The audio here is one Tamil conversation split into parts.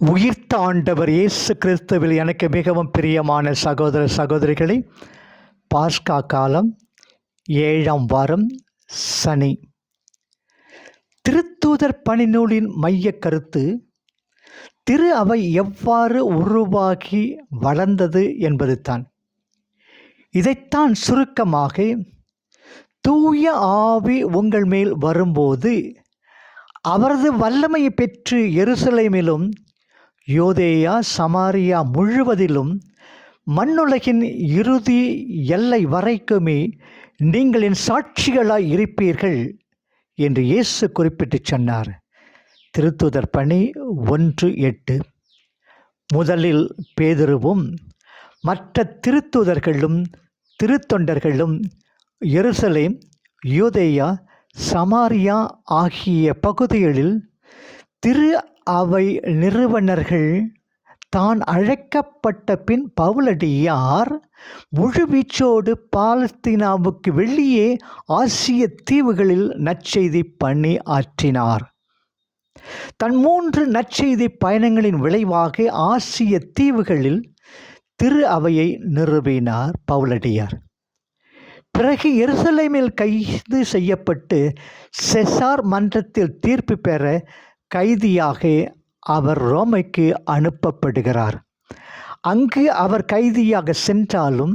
உயிர்த்த ஆண்டவர் இயேசு கிறிஸ்துவில் எனக்கு மிகவும் பிரியமான சகோதர சகோதரிகளை பாஸ்கா காலம் ஏழாம் வாரம் சனி. திருத்தூதர் பணிநூலின் மையக் கருத்து திரு அவை எவ்வாறு உருவாகி வளர்ந்தது என்பது தான் இதைத்தான் சுருக்கமாக தூய ஆவி உங்கள் மேல் வரும்போது அவரது வல்லமையை பெற்று எருசலேமிலும் யோதேயா சமாரியா முழுவதிலும் மண்ணுலகின் இறுதி எல்லை வரைக்குமே நீங்கள் என் சாட்சிகளாய் இருப்பீர்கள் என்று இயேசு குறிப்பிட்டு சொன்னார். திருத்துதர் பணி ஒன்று எட்டு. முதலில் பேதுருவும் மற்ற திருத்துதர்களும் திருத்தொண்டர்களும் எருசலேம் யூதேயா சமாரியா ஆகிய பகுதிகளில் திரு அவை நிறுவனர்கள் தான் அழைக்கப்பட்ட பின் பவுலடியார் முழுவீச்சோடு பாலஸ்தீனாவுக்கு வெளியே ஆசிய தீவுகளில் நற்செய்தி பணி ஆற்றினார். தன் மூன்று நற்செய்தி பயணங்களின் விளைவாக ஆசிய தீவுகளில் திரு அவையை நிறுவினார் பவுலடியார். பிறகு எருசலேமில் கைது செய்யப்பட்டு செசார் மன்றத்தில் தீர்ப்பு பெற கைதியாக அவர் ரோமைக்கு அனுப்பப்படுகிறார். அங்கு அவர் கைதியாக சென்றாலும்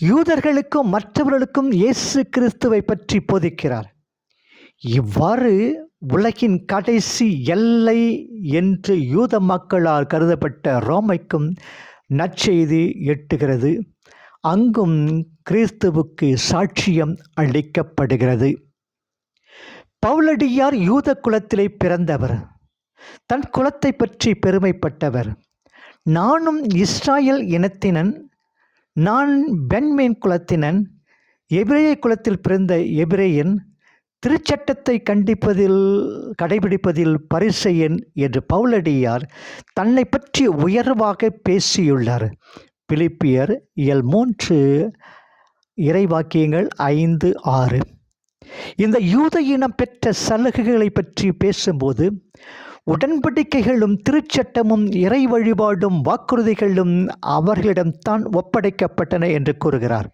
யூதர்களுக்கும் மற்றவர்களுக்கும் இயேசு கிறிஸ்துவை பற்றி போதிக்கிறார். இவ்வாறு உலகின் கடைசி எல்லை என்று யூத மக்களால் கருதப்பட்ட ரோமைக்கும் நற்செய்தி எட்டுகிறது. அங்கும் கிறிஸ்துவுக்கு சாட்சியம் அளிக்கப்படுகிறது. பவுலடியார் யூத குலத்திலே பிறந்தவர். தன் குலத்தை பற்றி பெருமைப்பட்டவர். நானும் இஸ்ராயல் இனத்தினன் நான் பென்மேன் குலத்தினன் எபிரேய குலத்தில் பிறந்த எபிரேயன் திருச்சட்டத்தை கண்டிப்பதில் கடைபிடிப்பதில் பரிசெயன் என்று பவுலடியார் தன்னை பற்றி உயர்வாக பேசியுள்ளார். பிலிப்பியர் இயல் மூன்று இறைவாக்கியங்கள் ஐந்து ஆறு. இந்த யூத இனம் பெற்ற சலுகைகளை பற்றி பேசும்போது உடன்படிக்கைகளும் திருச்சட்டமும் இறை வழிபாடும் வாக்குறுதிகளும் அவர்களிடம்தான் ஒப்படைக்கப்பட்டன என்று கூறுகிறார்.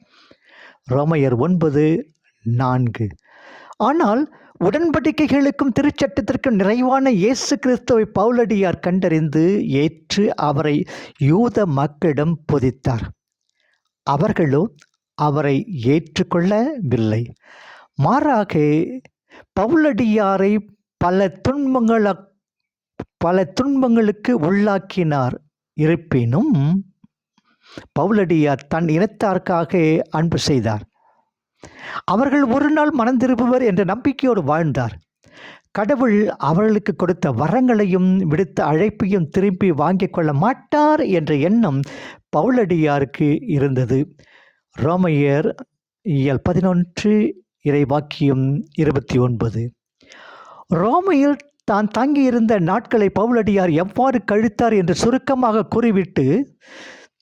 ரோமையர் ஒன்பது நான்கு. ஆனால் உடன்படிக்கைகளுக்கும் திருச்சட்டத்திற்கும் நிறைவான இயேசு கிறிஸ்துவை பவுலடியார் கண்டறிந்து ஏற்று அவரை யூத மக்களிடம் பொதித்தார். அவர்களோ அவரை ஏற்றுக்கொள்ளவில்லை. மாறாக பவுலடியாரை பல துன்பங்கள பல துன்பங்களுக்கு உள்ளாக்கினார். இருப்பினும் பவுலடியார் தன் இனத்தாருக்காக அன்பு செய்தார். அவர்கள் ஒரு நாள் மணந்திருப்பவர் என்ற நம்பிக்கையோடு வாழ்ந்தார். கடவுள் அவர்களுக்கு கொடுத்த வரங்களையும் விடுத்த அழைப்பையும் திரும்பி வாங்கிக் கொள்ள மாட்டார் என்ற எண்ணம் பவுலடியாருக்கு இருந்தது. ரோமையர் இயல் பதினொன்று இறைவாக்கியம் இருபத்தி ஒன்பது. ரோமையில் தான் தங்கியிருந்த நாட்களை பவுலடியார் எவ்வாறு கழித்தார் என்று சுருக்கமாக கூறிவிட்டு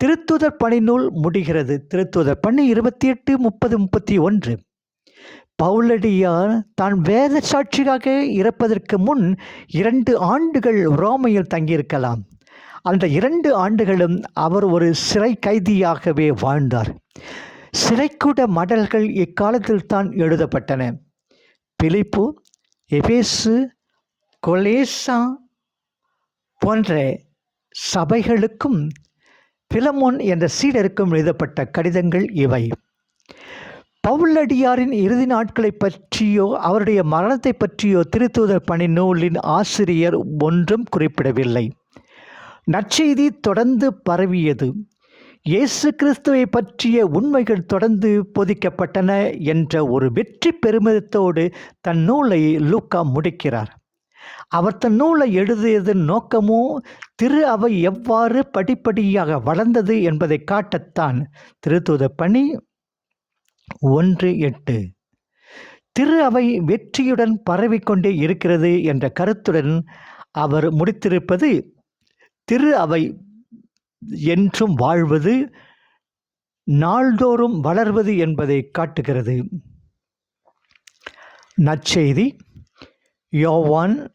திருத்துதர் பணிநூல் முடிகிறது. திருத்துதர் பணி இருபத்தி எட்டு முப்பது முப்பத்தி ஒன்று. பவுலடியார் தான் வேத சாட்சியாக இறப்பதற்கு முன் இரண்டு ஆண்டுகள் ரோமையில் தங்கியிருக்கலாம். அந்த இரண்டு ஆண்டுகளும் அவர் ஒரு சிறை கைதியாகவே வாழ்ந்தார். சிறைக்கூட மடல்கள் இக்காலத்தில் தான் எழுதப்பட்டன? பிலிப்பு எபேசு கொலேசா போன்ற சபைகளுக்கும் பிலமோன் என்ற சீடருக்கும் எழுதப்பட்ட கடிதங்கள் இவை. பவுலடியாரின் இறுதி நாட்களை பற்றியோ அவருடைய மரணத்தை பற்றியோ திருத்தூதர் பணி நூலின் ஆசிரியர் ஒன்றும் குறிப்பிடவில்லை. நற்செய்தி தொடர்ந்து பரவியது. இயேசு கிறிஸ்துவை பற்றிய உண்மைகள் தொடர்ந்து பொதிக்கப்பட்டன என்ற ஒரு வெற்றி பெருமிதத்தோடு தன் நூலை லூக்கா முடிக்கிறார். அவர் தன் நூலை எழுதியதன் நோக்கமோ திரு அவை எவ்வாறு படிப்படியாக வளர்ந்தது என்பதை காட்டத்தான் திருத்துத பணி ஒன்று எட்டு. திரு அவை வெற்றியுடன் பரவிக்கொண்டே இருக்கிறது என்ற கருத்துடன் அவர் முடித்திருப்பது திரு அவை என்றும் வாழ்வது நாள்தோறும் வளர்வது என்பதை காட்டுகிறது. நற்செய்தி யோவான்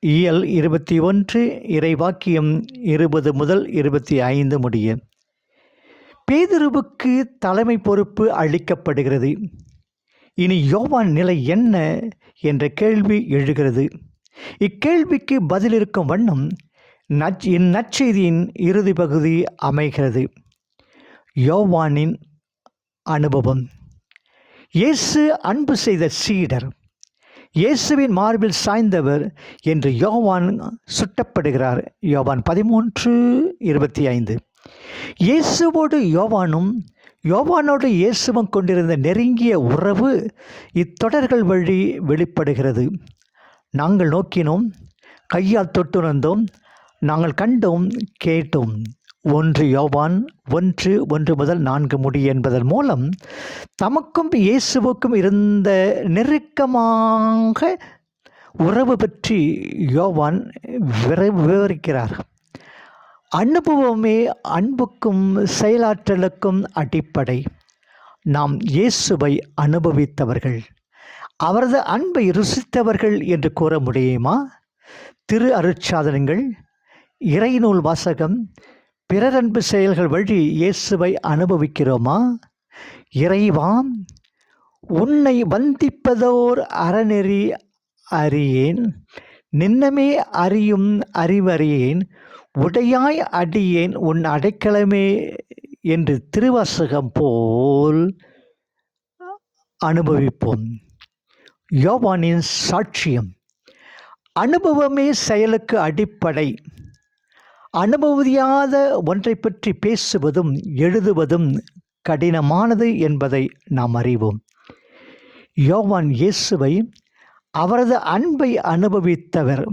இயல் இருபத்தி ஒன்று இறைவாக்கியம் இருபது முதல் இருபத்தி ஐந்து முடிய. பேதுருவுக்கு தலைமை பொறுப்பு அளிக்கப்படுகிறது. இனி யோவான் நிலை என்ன? என்ற கேள்வி எழுகிறது. இக்கேள்விக்கு பதிலிருக்கும் வண்ணம் நச் இந்நற்செய்தியின் இறுதி பகுதி அமைகிறது. யோவானின் அனுபவம். இயேசு அன்பு செய்த சீடர் இயேசுவின் மார்பில் சாய்ந்தவர் என்று யோவான் சுட்டப்படுகிறார். யோவான் பதிமூன்று இருபத்தி ஐந்து. இயேசுவோடு யோவானும் யோவானோடு இயேசுவும் கொண்டிருந்த நெருங்கிய உறவு இத்தொடர்கள் வழி வெளிப்படுகிறது. நாங்கள் நோக்கினோம் கையால் தொட்டுணர்ந்தோம் நாங்கள் கண்டோம் கேட்டோம். ஒன்று யோவான் ஒன்று ஒன்று முதல் நான்கு முடி என்பதன் மூலம் தமக்கும் இயேசுவுக்கும் இருந்த நெருக்கமாக உறவு பற்றி யோவான் விரை- விவரிக்கிறார். அனுபவமே அன்புக்கும் செயலாற்றலுக்கும் அடிப்படை. நாம் இயேசுவை அனுபவித்தவர்கள். அவரது அன்பை ருசித்தவர்கள் என்று கூற முடியுமா? திரு அருட்சாதனங்கள் இறைநூல் வாசகம் பிறரன்பு செயல்கள் வழி இயேசுவை அனுபவிக்கிறோமா? இறைவாம் உன்னை வந்திப்பதோர் அறநெறி அறியேன். நின்னமே அறியும் அறிவறியேன். உடையாய் அடியேன். உன் அடைக்கலமே என்று திருவாசகம் போல் அனுபவிப்போம். யோவானின் சாட்சியம் அனுபவமே செயலுக்கு அடிப்படை. அனுபவியாத ஒன்றை பற்றி பேசுவதும் எழுதுவதும் கடினமானது என்பதை நாம் அறிவோம். யோவான் இயேசுவை அவரது அன்பை அனுபவித்தவர்.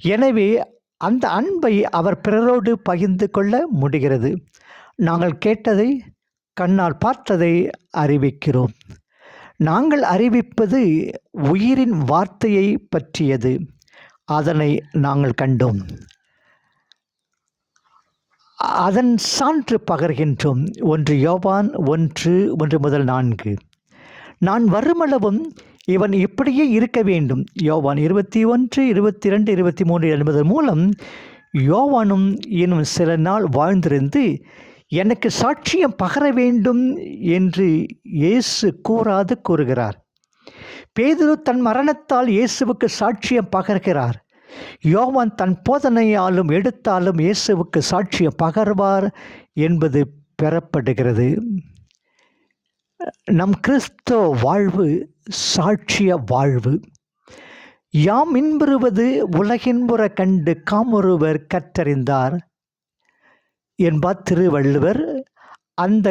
எனவே அந்த அன்பை அவர் பிறரோடு பகிர்ந்து கொள்ள முடிகிறது. நாங்கள் கேட்டதை கண்ணால் பார்த்ததை அறிவிக்கிறோம். நாங்கள் அறிவிப்பது உயிரின் வார்த்தையை பற்றியது. அதனை நாங்கள் கண்டோம். அதன் சான்று பகர்கின்றோம். ஒன்று யோவான் ஒன்று ஒன்று முதல் நான்கு. நான் வருமளவும் இவன் இப்படியே இருக்க வேண்டும். யோவான் இருபத்தி ஒன்று இருபத்தி ரெண்டு இருபத்தி மூன்று என்பதன் மூலம் யோவானும் இன்னும் சில நாள் வாழ்ந்திருந்து எனக்கு சாட்சியம் பகர வேண்டும் என்று இயேசு கூறாது கூறுகிறார். பேதுரு தன் மரணத்தால் இயேசுவுக்கு சாட்சியம் பகர்கிறார். யோவான் தன் போதனையாலும் எடுத்தாலும் இயேசுவுக்கு சாட்சியம் பகர்வார் என்பது பெறப்படுகிறது. நம் கிறிஸ்தவ வாழ்வு சாட்சிய வாழ்வு. யாம் இன்புறுவது உலகின்புற கண்டு காமொருவர் கற்றறிந்தார் என்பார் திருவள்ளுவர். அந்த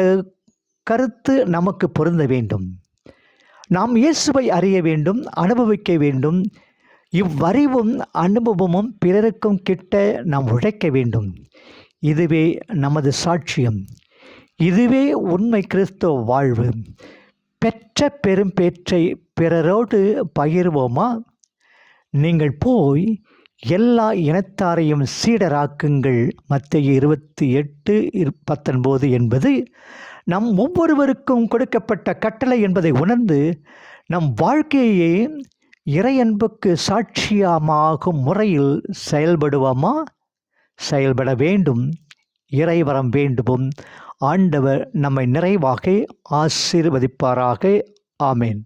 கருத்து நமக்கு பொருந்த வேண்டும். நாம் இயேசுவை அறிய வேண்டும் அனுபவிக்க வேண்டும். இவ்வறிவும் அனுபவமும் பிறருக்கும் கிட்ட நாம் உழைக்க வேண்டும். இதுவே நமது சாட்சியம். இதுவே உண்மை கிறிஸ்தவ வாழ்வு. பெற்ற பெரும் பேற்றை பிறரோடு பகிர்வோமா? நீங்கள் போய் எல்லா இனத்தாரையும் சீடராக்குங்கள். மத்திய இருபத்தி எட்டு இரு- பத்தொன்பது என்பது நம் ஒவ்வொருவருக்கும் கொடுக்கப்பட்ட கட்டளை என்பதை உணர்ந்து நம் வாழ்க்கையை இறையன்புக்கு சாட்சியமாகும் முறையில் செயல்படுவோமா? செயல்பட வேண்டும். இறைவரம் வேண்டுவோம். ஆண்டவர் நம்மை நிறைவாக ஆசீர்வதிப்பாராக. ஆமேன்.